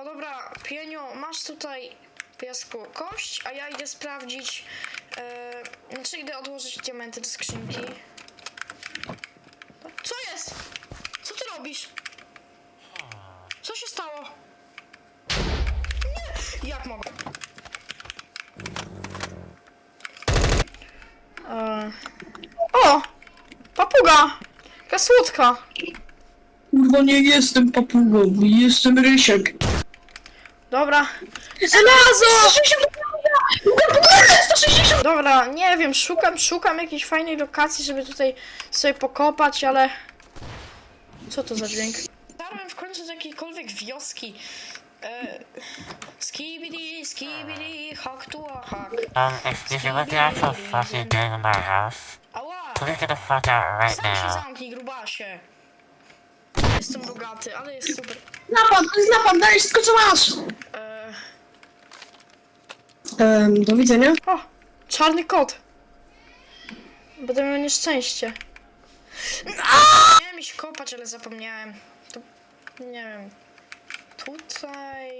O dobra, Pieniu, masz tutaj piesku kość, a ja idę sprawdzić. Yy, znaczy idę odłożyć diamenty do skrzynki. Co jest? Co ty robisz? Co się stało? Nie! Jak mogę? Eee. O! Papuga! Jaka słodka! Kurwa, nie jestem papugą, jestem Rysiek. Dobra. Żelazo! 160! Dobra, nie wiem, szukam, szukam jakiejś fajnej lokacji, żeby tutaj sobie pokopać, ale... Co to za dźwięk? Dotarłem w końcu do jakiejkolwiek wioski. E... Skibidi, skibidi, hak tu, a hak. Um, excuse me, what the actual fuck you doing in my house? Ała! Please get the fuck out right Sam się now. zamknij, grubasie. Jestem bogaty, ale jest super. Napad, to jest napad, daj wszystko co masz! E... Um, do widzenia. O! Czarny kot! Będę miał nieszczęście. Miałem iść kopać, ale zapomniałem. To... nie wiem. Tutaj...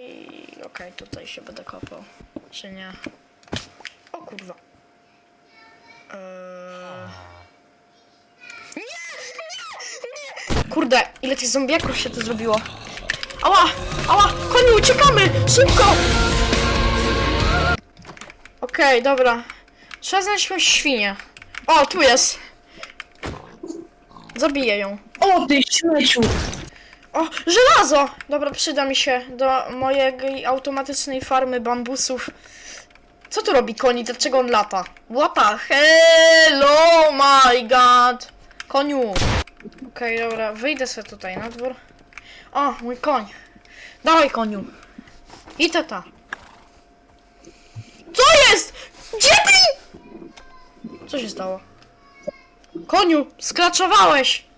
Okej, tutaj się będę kopał. Czy nie? O kurwa. Eee... Nie! Nie! Nie! Kurde, ile tych zombiaków się tu zrobiło. Ała! Ała! Koniu, uciekamy! Szybko! Okej, dobra. Trzeba znaleźć jakąś świnię. O, tu jest. Zabiję ją. O, ty śmieciu! O, żelazo! Dobra, przyda mi się do mojej automatycznej farmy bambusów. Co tu robi koni? Dlaczego on lata? What the hell? Oh my god! Koniu! Okej, dobra, wyjdę sobie tutaj na dwór. O, mój koń. Dawaj, koniu. I tata. Co jest? Gdzie ty? Co się stało? Koniu, skraczowałeś!